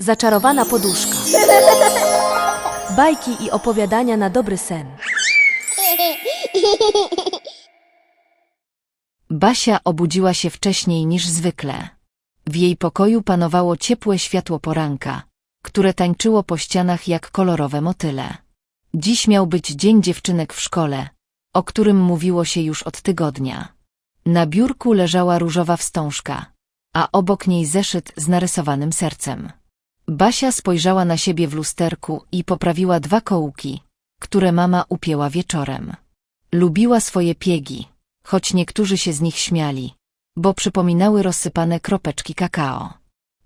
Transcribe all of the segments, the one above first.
Zaczarowana poduszka. Bajki i opowiadania na dobry sen. Basia obudziła się wcześniej niż zwykle. W jej pokoju panowało ciepłe światło poranka, które tańczyło po ścianach jak kolorowe motyle. Dziś miał być dzień dziewczynek w szkole, o którym mówiło się już od tygodnia. Na biurku leżała różowa wstążka, a obok niej zeszyt z narysowanym sercem. Basia spojrzała na siebie w lusterku i poprawiła dwa kołki, które mama upięła wieczorem. Lubiła swoje piegi, choć niektórzy się z nich śmiali, bo przypominały rozsypane kropeczki kakao.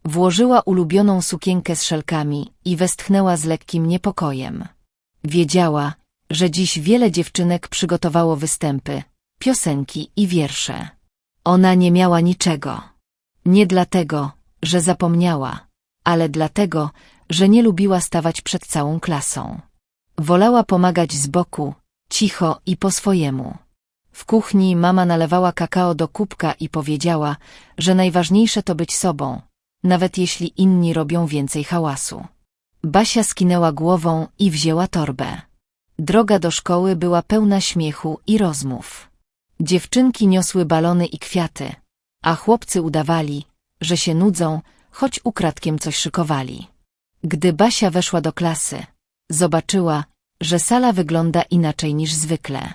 Włożyła ulubioną sukienkę z szelkami i westchnęła z lekkim niepokojem. Wiedziała, że dziś wiele dziewczynek przygotowało występy, piosenki i wiersze. Ona nie miała niczego. Nie dlatego, że zapomniała, ale dlatego, że nie lubiła stawać przed całą klasą. Wolała pomagać z boku, cicho i po swojemu. W kuchni mama nalewała kakao do kubka i powiedziała, że najważniejsze to być sobą, nawet jeśli inni robią więcej hałasu. Basia skinęła głową i wzięła torbę. Droga do szkoły była pełna śmiechu i rozmów. Dziewczynki niosły balony i kwiaty, a chłopcy udawali, że się nudzą, choć ukradkiem coś szykowali. Gdy Basia weszła do klasy, zobaczyła, że sala wygląda inaczej niż zwykle.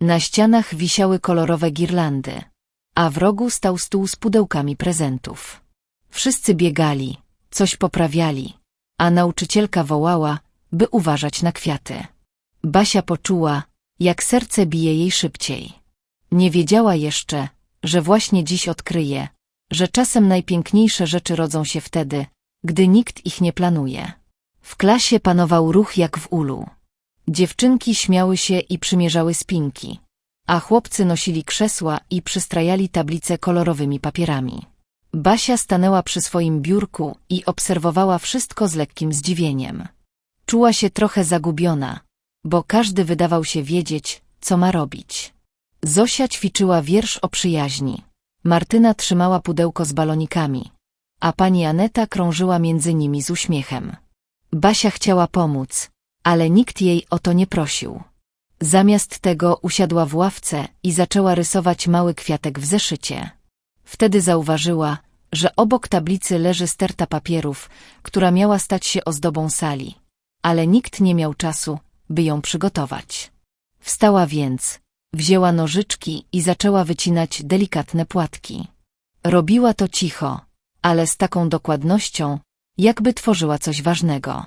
Na ścianach wisiały kolorowe girlandy, a w rogu stał stół z pudełkami prezentów. Wszyscy biegali, coś poprawiali, a nauczycielka wołała, by uważać na kwiaty. Basia poczuła, jak serce bije jej szybciej. Nie wiedziała jeszcze, że właśnie dziś odkryje, że czasem najpiękniejsze rzeczy rodzą się wtedy, gdy nikt ich nie planuje. W klasie panował ruch jak w ulu. Dziewczynki śmiały się i przymierzały spinki, a chłopcy nosili krzesła i przystrajali tablice kolorowymi papierami. Basia stanęła przy swoim biurku i obserwowała wszystko z lekkim zdziwieniem. Czuła się trochę zagubiona, bo każdy wydawał się wiedzieć, co ma robić. Zosia ćwiczyła wiersz o przyjaźni. Martyna trzymała pudełko z balonikami, a pani Aneta krążyła między nimi z uśmiechem. Basia chciała pomóc, ale nikt jej o to nie prosił. Zamiast tego usiadła w ławce i zaczęła rysować mały kwiatek w zeszycie. Wtedy zauważyła, że obok tablicy leży sterta papierów, która miała stać się ozdobą sali, ale nikt nie miał czasu, by ją przygotować. Wstała więc, wzięła nożyczki i zaczęła wycinać delikatne płatki. Robiła to cicho, ale z taką dokładnością, jakby tworzyła coś ważnego.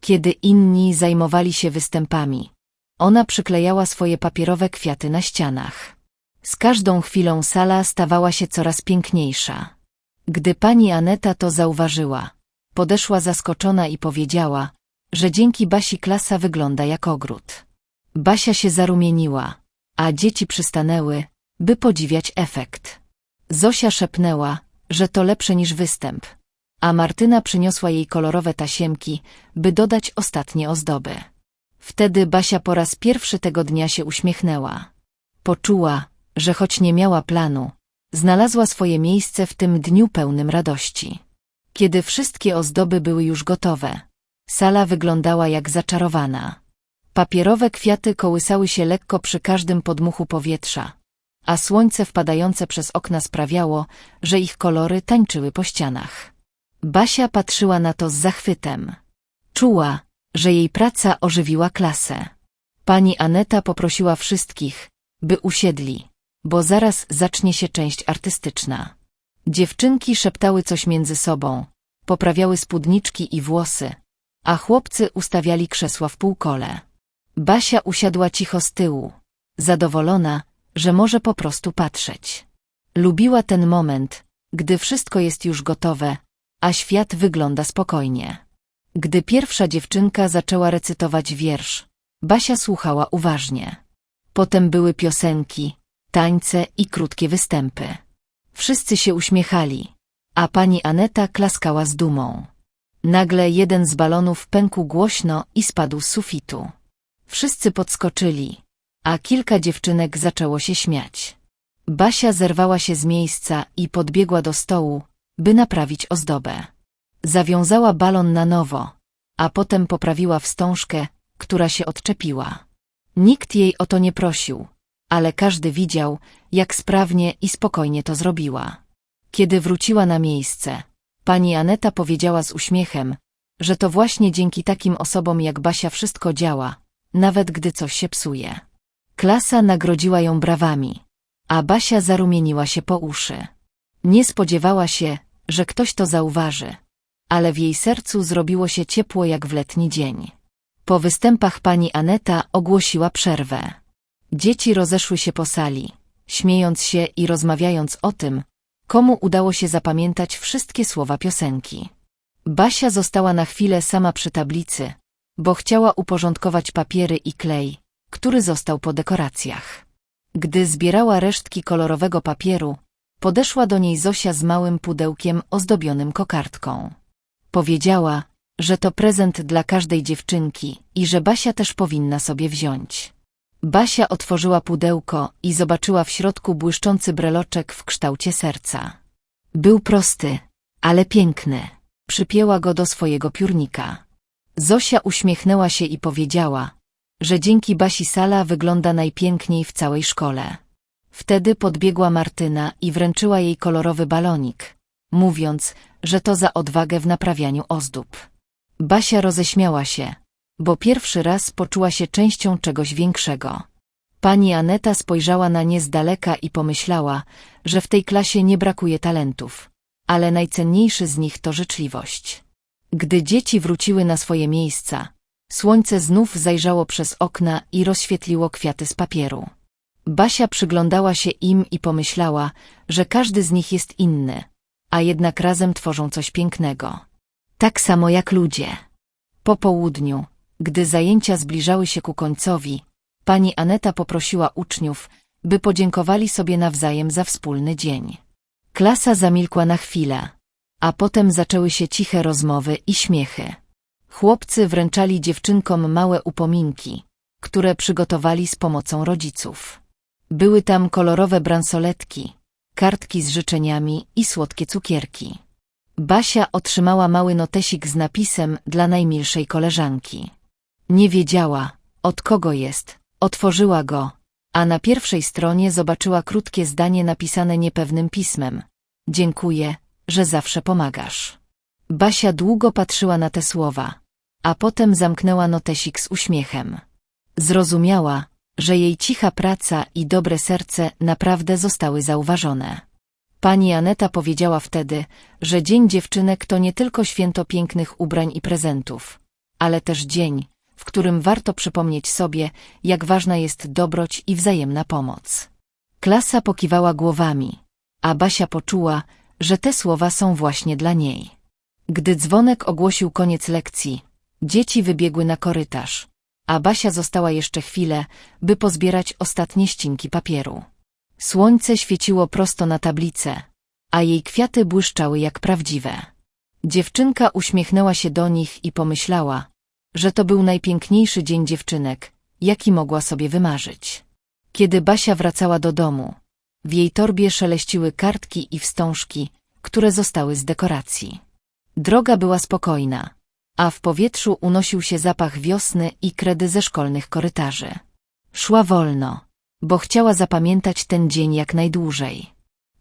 Kiedy inni zajmowali się występami, ona przyklejała swoje papierowe kwiaty na ścianach. Z każdą chwilą sala stawała się coraz piękniejsza. Gdy pani Aneta to zauważyła, podeszła zaskoczona i powiedziała, że dzięki Basi klasa wygląda jak ogród. Basia się zarumieniła, a dzieci przystanęły, by podziwiać efekt. Zosia szepnęła, że to lepsze niż występ, a Martyna przyniosła jej kolorowe tasiemki, by dodać ostatnie ozdoby. Wtedy Basia po raz pierwszy tego dnia się uśmiechnęła. Poczuła, że choć nie miała planu, znalazła swoje miejsce w tym dniu pełnym radości. Kiedy wszystkie ozdoby były już gotowe, sala wyglądała jak zaczarowana. Papierowe kwiaty kołysały się lekko przy każdym podmuchu powietrza, a słońce wpadające przez okna sprawiało, że ich kolory tańczyły po ścianach. Basia patrzyła na to z zachwytem. Czuła, że jej praca ożywiła klasę. Pani Aneta poprosiła wszystkich, by usiedli, bo zaraz zacznie się część artystyczna. Dziewczynki szeptały coś między sobą, poprawiały spódniczki i włosy, a chłopcy ustawiali krzesła w półkole. Basia usiadła cicho z tyłu, zadowolona, że może po prostu patrzeć. Lubiła ten moment, gdy wszystko jest już gotowe, a świat wygląda spokojnie. Gdy pierwsza dziewczynka zaczęła recytować wiersz, Basia słuchała uważnie. Potem były piosenki, tańce i krótkie występy. Wszyscy się uśmiechali, a pani Aneta klaskała z dumą. Nagle jeden z balonów pękł głośno i spadł z sufitu. Wszyscy podskoczyli, a kilka dziewczynek zaczęło się śmiać. Basia zerwała się z miejsca i podbiegła do stołu, by naprawić ozdobę. Zawiązała balon na nowo, a potem poprawiła wstążkę, która się odczepiła. Nikt jej o to nie prosił, ale każdy widział, jak sprawnie i spokojnie to zrobiła. Kiedy wróciła na miejsce, pani Aneta powiedziała z uśmiechem, że to właśnie dzięki takim osobom jak Basia wszystko działa, nawet gdy coś się psuje. Klasa nagrodziła ją brawami, a Basia zarumieniła się po uszy. Nie spodziewała się, że ktoś to zauważy, ale w jej sercu zrobiło się ciepło jak w letni dzień. Po występach pani Aneta ogłosiła przerwę. Dzieci rozeszły się po sali, śmiejąc się i rozmawiając o tym, komu udało się zapamiętać wszystkie słowa piosenki. Basia została na chwilę sama przy tablicy, bo chciała uporządkować papiery i klej, który został po dekoracjach. Gdy zbierała resztki kolorowego papieru, podeszła do niej Zosia z małym pudełkiem ozdobionym kokardką. Powiedziała, że to prezent dla każdej dziewczynki i że Basia też powinna sobie wziąć. Basia otworzyła pudełko i zobaczyła w środku błyszczący breloczek w kształcie serca. Był prosty, ale piękny. Przypięła go do swojego piórnika. Zosia uśmiechnęła się i powiedziała, że dzięki Basi sala wygląda najpiękniej w całej szkole. Wtedy podbiegła Martyna i wręczyła jej kolorowy balonik, mówiąc, że to za odwagę w naprawianiu ozdób. Basia roześmiała się, bo pierwszy raz poczuła się częścią czegoś większego. Pani Aneta spojrzała na nie z daleka i pomyślała, że w tej klasie nie brakuje talentów, ale najcenniejszy z nich to życzliwość. Gdy dzieci wróciły na swoje miejsca, słońce znów zajrzało przez okna i rozświetliło kwiaty z papieru. Basia przyglądała się im i pomyślała, że każdy z nich jest inny, a jednak razem tworzą coś pięknego. Tak samo jak ludzie. Po południu, gdy zajęcia zbliżały się ku końcowi, pani Aneta poprosiła uczniów, by podziękowali sobie nawzajem za wspólny dzień. Klasa zamilkła na chwilę, a potem zaczęły się ciche rozmowy i śmiechy. Chłopcy wręczali dziewczynkom małe upominki, które przygotowali z pomocą rodziców. Były tam kolorowe bransoletki, kartki z życzeniami i słodkie cukierki. Basia otrzymała mały notesik z napisem dla najmilszej koleżanki. Nie wiedziała, od kogo jest, otworzyła go, a na pierwszej stronie zobaczyła krótkie zdanie napisane niepewnym pismem. Dziękuję, że zawsze pomagasz. Basia długo patrzyła na te słowa, a potem zamknęła notesik z uśmiechem. Zrozumiała, że jej cicha praca i dobre serce naprawdę zostały zauważone. Pani Aneta powiedziała wtedy, że Dzień Dziewczynek to nie tylko święto pięknych ubrań i prezentów, ale też dzień, w którym warto przypomnieć sobie, jak ważna jest dobroć i wzajemna pomoc. Klasa pokiwała głowami, a Basia poczuła, że te słowa są właśnie dla niej. Gdy dzwonek ogłosił koniec lekcji, dzieci wybiegły na korytarz, a Basia została jeszcze chwilę, by pozbierać ostatnie ścinki papieru. Słońce świeciło prosto na tablicę, a jej kwiaty błyszczały jak prawdziwe. Dziewczynka uśmiechnęła się do nich i pomyślała, że to był najpiękniejszy dzień dziewczynek, jaki mogła sobie wymarzyć. Kiedy Basia wracała do domu, w jej torbie szeleściły kartki i wstążki, które zostały z dekoracji. Droga była spokojna, a w powietrzu unosił się zapach wiosny i kredy ze szkolnych korytarzy. Szła wolno, bo chciała zapamiętać ten dzień jak najdłużej.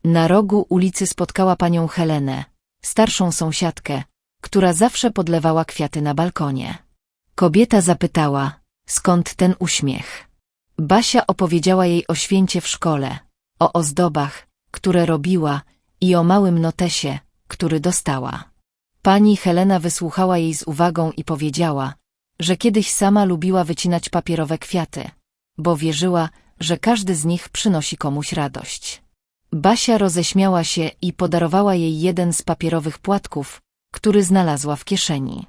Na rogu ulicy spotkała panią Helenę, starszą sąsiadkę, która zawsze podlewała kwiaty na balkonie. Kobieta zapytała, skąd ten uśmiech. Basia opowiedziała jej o święcie w szkole, o ozdobach, które robiła i o małym notesie, który dostała. Pani Helena wysłuchała jej z uwagą i powiedziała, że kiedyś sama lubiła wycinać papierowe kwiaty, bo wierzyła, że każdy z nich przynosi komuś radość. Basia roześmiała się i podarowała jej jeden z papierowych płatków, który znalazła w kieszeni.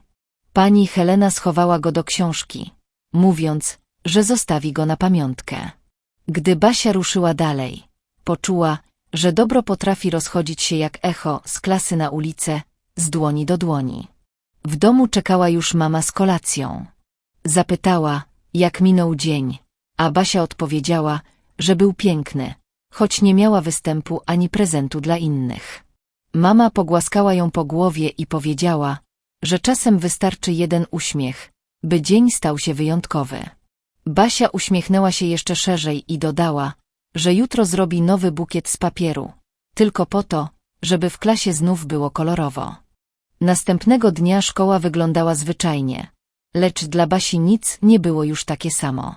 Pani Helena schowała go do książki, mówiąc, że zostawi go na pamiątkę. Gdy Basia ruszyła dalej, poczuła, że dobro potrafi rozchodzić się jak echo z klasy na ulicę, z dłoni do dłoni. W domu czekała już mama z kolacją. Zapytała, jak minął dzień, a Basia odpowiedziała, że był piękny, choć nie miała występu ani prezentu dla innych. Mama pogłaskała ją po głowie i powiedziała, że czasem wystarczy jeden uśmiech, by dzień stał się wyjątkowy. Basia uśmiechnęła się jeszcze szerzej i dodała, że jutro zrobi nowy bukiet z papieru, tylko po to, żeby w klasie znów było kolorowo. Następnego dnia szkoła wyglądała zwyczajnie, lecz dla Basi nic nie było już takie samo.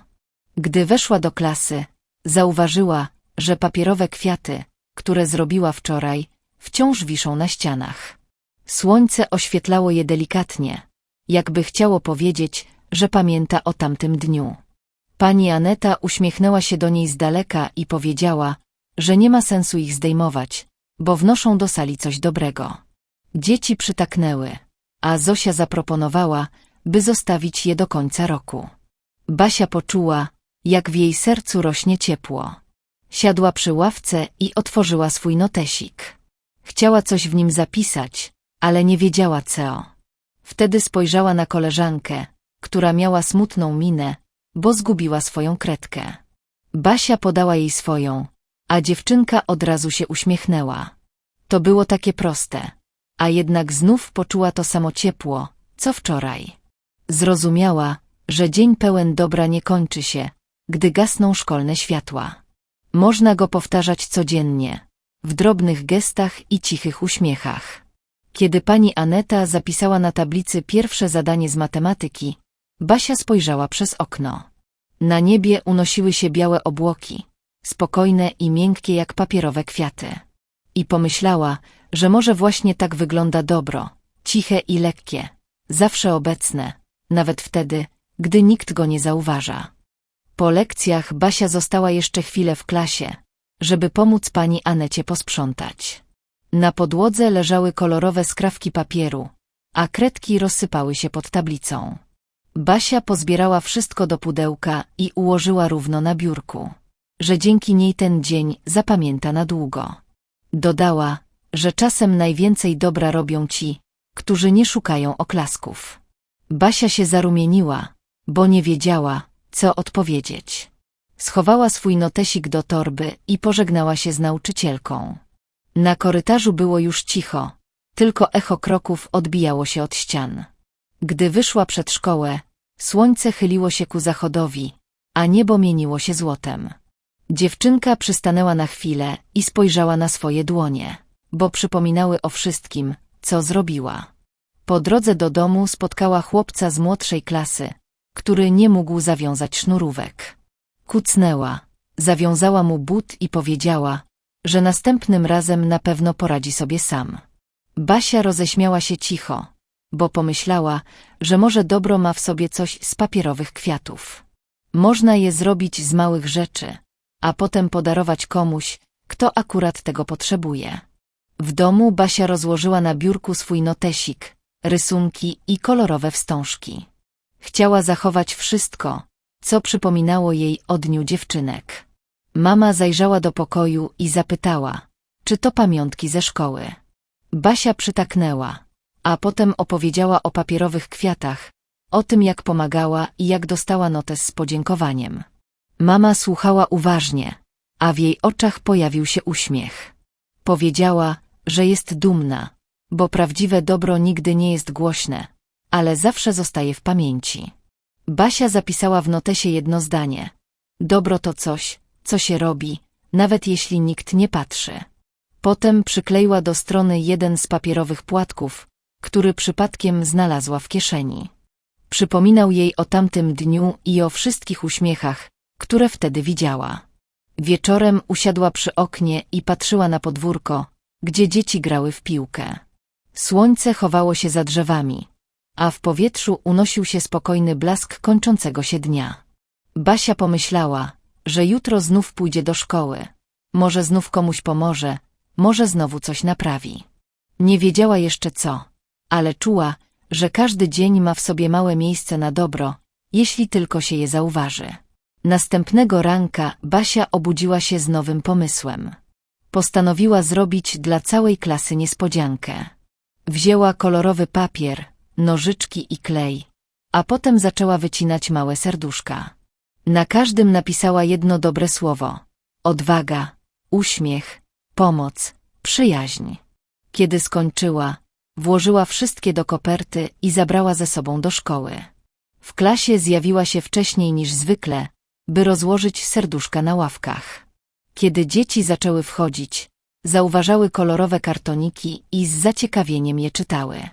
Gdy weszła do klasy, zauważyła, że papierowe kwiaty, które zrobiła wczoraj, wciąż wiszą na ścianach. Słońce oświetlało je delikatnie, jakby chciało powiedzieć, że pamięta o tamtym dniu. Pani Aneta uśmiechnęła się do niej z daleka i powiedziała, że nie ma sensu ich zdejmować, bo wnoszą do sali coś dobrego. Dzieci przytaknęły, a Zosia zaproponowała, by zostawić je do końca roku. Basia poczuła, jak w jej sercu rośnie ciepło. Siadła przy ławce i otworzyła swój notesik. Chciała coś w nim zapisać, ale nie wiedziała co. Wtedy spojrzała na koleżankę, która miała smutną minę, bo zgubiła swoją kredkę. Basia podała jej swoją, a dziewczynka od razu się uśmiechnęła. To było takie proste, a jednak znów poczuła to samo ciepło, co wczoraj. Zrozumiała, że dzień pełen dobra nie kończy się, gdy gasną szkolne światła. Można go powtarzać codziennie, w drobnych gestach i cichych uśmiechach. Kiedy pani Aneta zapisała na tablicy pierwsze zadanie z matematyki, Basia spojrzała przez okno. Na niebie unosiły się białe obłoki, spokojne i miękkie jak papierowe kwiaty. I pomyślała, że może właśnie tak wygląda dobro, ciche i lekkie, zawsze obecne, nawet wtedy, gdy nikt go nie zauważa. Po lekcjach Basia została jeszcze chwilę w klasie, żeby pomóc pani Anecie posprzątać. Na podłodze leżały kolorowe skrawki papieru, a kredki rozsypały się pod tablicą. Basia pozbierała wszystko do pudełka i ułożyła równo na biurku, że dzięki niej ten dzień zapamięta na długo. Dodała, że czasem najwięcej dobra robią ci, którzy nie szukają oklasków. Basia się zarumieniła, bo nie wiedziała, co odpowiedzieć. Schowała swój notesik do torby i pożegnała się z nauczycielką. Na korytarzu było już cicho, tylko echo kroków odbijało się od ścian. Gdy wyszła przed szkołę, słońce chyliło się ku zachodowi, a niebo mieniło się złotem. Dziewczynka przystanęła na chwilę i spojrzała na swoje dłonie, bo przypominały o wszystkim, co zrobiła. Po drodze do domu spotkała chłopca z młodszej klasy, który nie mógł zawiązać sznurówek. Kucnęła, zawiązała mu but i powiedziała, że następnym razem na pewno poradzi sobie sam. Basia roześmiała się cicho, bo pomyślała, że może dobro ma w sobie coś z papierowych kwiatów. Można je zrobić z małych rzeczy, a potem podarować komuś, kto akurat tego potrzebuje. W domu Basia rozłożyła na biurku swój notesik, rysunki i kolorowe wstążki. Chciała zachować wszystko, co przypominało jej o dniu dziewczynek. Mama zajrzała do pokoju i zapytała, czy to pamiątki ze szkoły. Basia przytaknęła, a potem opowiedziała o papierowych kwiatach, o tym jak pomagała i jak dostała notes z podziękowaniem. Mama słuchała uważnie, a w jej oczach pojawił się uśmiech. Powiedziała, że jest dumna, bo prawdziwe dobro nigdy nie jest głośne, ale zawsze zostaje w pamięci. Basia zapisała w notesie jedno zdanie. Dobro to coś, co się robi, nawet jeśli nikt nie patrzy. Potem przykleiła do strony jeden z papierowych płatków, który przypadkiem znalazła w kieszeni. Przypominał jej o tamtym dniu i o wszystkich uśmiechach, które wtedy widziała. Wieczorem usiadła przy oknie i patrzyła na podwórko, gdzie dzieci grały w piłkę. Słońce chowało się za drzewami, a w powietrzu unosił się spokojny blask kończącego się dnia. Basia pomyślała, że jutro znów pójdzie do szkoły. Może znów komuś pomoże, może znowu coś naprawi. Nie wiedziała jeszcze co, ale czuła, że każdy dzień ma w sobie małe miejsce na dobro, jeśli tylko się je zauważy. Następnego ranka Basia obudziła się z nowym pomysłem. Postanowiła zrobić dla całej klasy niespodziankę. Wzięła kolorowy papier, nożyczki i klej, a potem zaczęła wycinać małe serduszka. Na każdym napisała jedno dobre słowo. Odwaga, uśmiech, pomoc, przyjaźń. Kiedy skończyła, włożyła wszystkie do koperty i zabrała ze sobą do szkoły. W klasie zjawiła się wcześniej niż zwykle, by rozłożyć serduszka na ławkach. Kiedy dzieci zaczęły wchodzić, zauważały kolorowe kartoniki i z zaciekawieniem je czytały.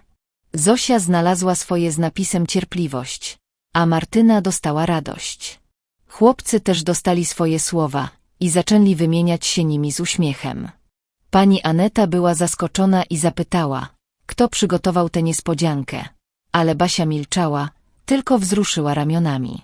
Zosia znalazła swoje z napisem cierpliwość, a Martyna dostała radość. Chłopcy też dostali swoje słowa i zaczęli wymieniać się nimi z uśmiechem. Pani Aneta była zaskoczona i zapytała, kto przygotował tę niespodziankę, ale Basia milczała, tylko wzruszyła ramionami.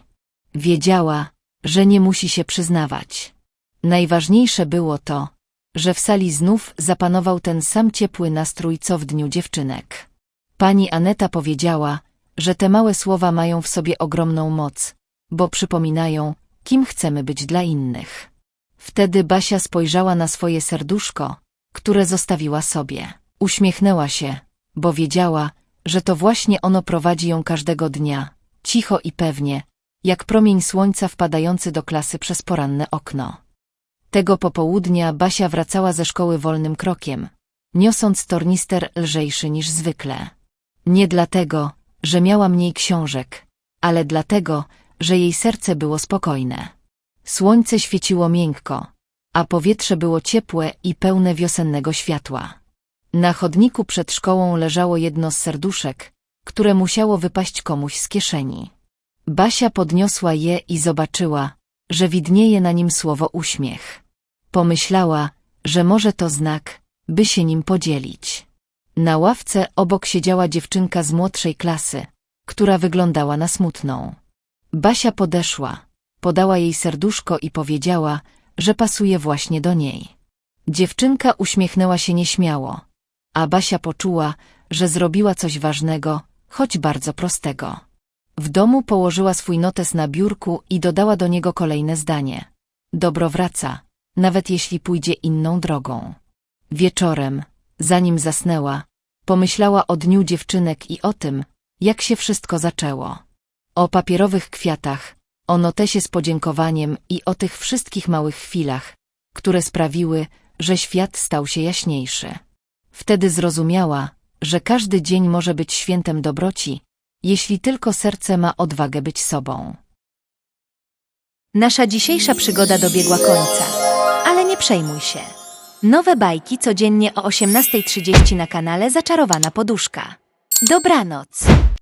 Wiedziała, że nie musi się przyznawać. Najważniejsze było to, że w sali znów zapanował ten sam ciepły nastrój co w dniu dziewczynek. Pani Aneta powiedziała, że te małe słowa mają w sobie ogromną moc, bo przypominają, kim chcemy być dla innych. Wtedy Basia spojrzała na swoje serduszko, które zostawiła sobie. Uśmiechnęła się, bo wiedziała, że to właśnie ono prowadzi ją każdego dnia, cicho i pewnie, jak promień słońca wpadający do klasy przez poranne okno. Tego popołudnia Basia wracała ze szkoły wolnym krokiem, niosąc tornister lżejszy niż zwykle. Nie dlatego, że miała mniej książek, ale dlatego, że jej serce było spokojne. Słońce świeciło miękko, a powietrze było ciepłe i pełne wiosennego światła. Na chodniku przed szkołą leżało jedno z serduszek, które musiało wypaść komuś z kieszeni. Basia podniosła je i zobaczyła, że widnieje na nim słowo uśmiech. Pomyślała, że może to znak, by się nim podzielić. Na ławce obok siedziała dziewczynka z młodszej klasy, która wyglądała na smutną. Basia podeszła, podała jej serduszko i powiedziała, że pasuje właśnie do niej. Dziewczynka uśmiechnęła się nieśmiało, a Basia poczuła, że zrobiła coś ważnego, choć bardzo prostego. W domu położyła swój notes na biurku i dodała do niego kolejne zdanie. Dobro wraca, nawet jeśli pójdzie inną drogą. Wieczorem, zanim zasnęła, pomyślała o dniu dziewczynek i o tym, jak się wszystko zaczęło. O papierowych kwiatach, o notesie z podziękowaniem i o tych wszystkich małych chwilach, które sprawiły, że świat stał się jaśniejszy. Wtedy zrozumiała, że każdy dzień może być świętem dobroci, jeśli tylko serce ma odwagę być sobą. Nasza dzisiejsza przygoda dobiegła końca. Ale nie przejmuj się. Nowe bajki codziennie o 18.30 na kanale Zaczarowana Poduszka. Dobranoc.